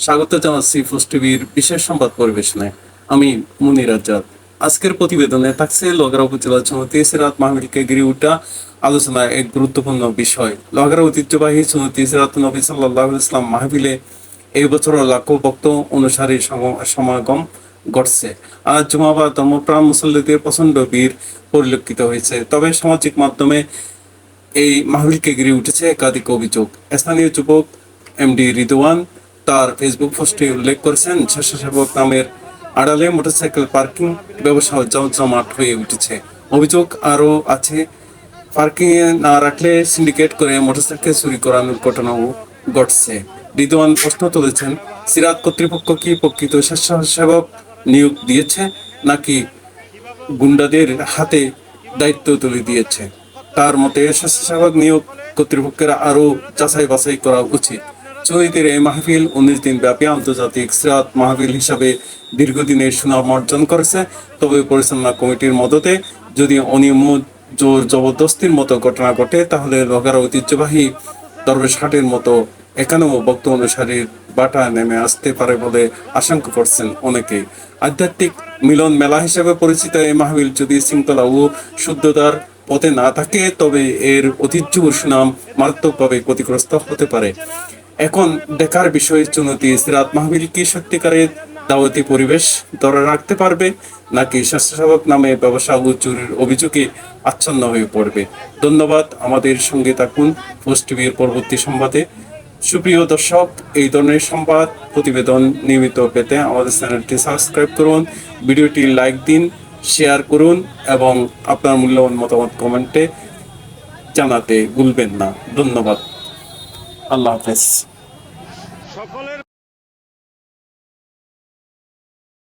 স্বাগত জানাচ্ছি পোস্ট টিভির বিশেষ সংবাদ পরিবেশনায় আমি মুনির আজাদ। আজকের প্রতিবেদনে থাকছে লগারা উপজেলা সমিতি সিরাত মাহমিলকে গিরি উঠা আলোচনায় এক গুরুত্বপূর্ণ বিষয়। লগারা ঐতিহ্যবাহী সমিতি সিরাত নবী সাল্লাহ ইসলাম মাহফিলে এই বছর লাখো ভক্ত অনুসারী সম- সমাগম ঘটছে। আজ জুমাবা ধর্মপ্রাণ মুসল্লিদের প্রচণ্ড ভিড় পরিলক্ষিত হয়েছে। তবে সামাজিক মাধ্যমে এই মাহফিলকে ঘিরে উঠেছে একাধিক অভিযোগ। স্থানীয় যুবক এমডি রিদওয়ান তার ফেসবুক পোস্টে উল্লেখ করেছেন, স্বেচ্ছাসেবক নামের আড়ালে মোটরসাইকেল পার্কিং ব্যবসা জমজমাট হয়ে উঠেছে। অভিযোগ আরও আছে, পার্কিং এ না রাখলে সিন্ডিকেট করে মোটরসাইকেল চুরি করানোর ঘটনাও ঘটছে। রিদওয়ান প্রশ্ন তুলেছেন সিরাত কর্তৃপক্ষ কি প্রকৃত স্বেচ্ছাসেবক নিয়োগ দিয়েছে, নাকি গুন্ডাদের হাতে দায়িত্ব তুলে দিয়েছে? তার মতে স্বেচ্ছাসেবক নিয়োগ কর্তৃপক্ষের আরও যাচাই বাছাই করা উচিত। চৌধুরীদের এই মাহফিল উনিশ দিন ব্যাপী আন্তর্জাতিক সিরাত মাহফিল হিসাবে দীর্ঘদিনের সুনাম অর্জন করেছে। তবে পরিচালনা কমিটির মদতে যদি অনিয়ম জোর জবরদস্তির মতো ঘটনা ঘটে, তাহলে লগার ঐতিহ্যবাহী দরবেশ হাটের মতো একানব্ব ভক্ত অনুসারীর বাটা নেমে আসতে পারে বলে আশঙ্কা করছেন অনেকে আধ্যাত্মিক মিলন মেলা হিসেবে পরিচিত এই মাহবিল যদি শৃঙ্খলা ও শুদ্ধতার পথে না থাকে, তবে এর ঐতিহ্য সুনাম মারাত্মকভাবে ক্ষতিগ্রস্ত হতে পারে। এখন দেখার বিষয় চুনতি সিরাত মাহবিল কি সত্যিকারের দাওয়াতি পরিবেশ ধরে রাখতে পারবে নাকি স্বেচ্ছাসেবক নামে ব্যবসা ও চুরির অভিযোগে আচ্ছন্ন হয়ে পড়বে? ধন্যবাদ আমাদের সঙ্গে থাকুন পোস্ট টিভির পরবর্তী সংবাদে। সুপ্রিয় দর্শক, এই ধরনের সংবাদ প্রতিবেদন নিয়মিত পেতে আমাদের চ্যানেলটি সাবস্ক্রাইব করুন, ভিডিওটি লাইক দিন, শেয়ার করুন এবং আপনার মূল্যবান মতামত কমেন্টে জানাতে ভুলবেন না। ধন্যবাদ। আল্লাহ হাফেজ। সকলের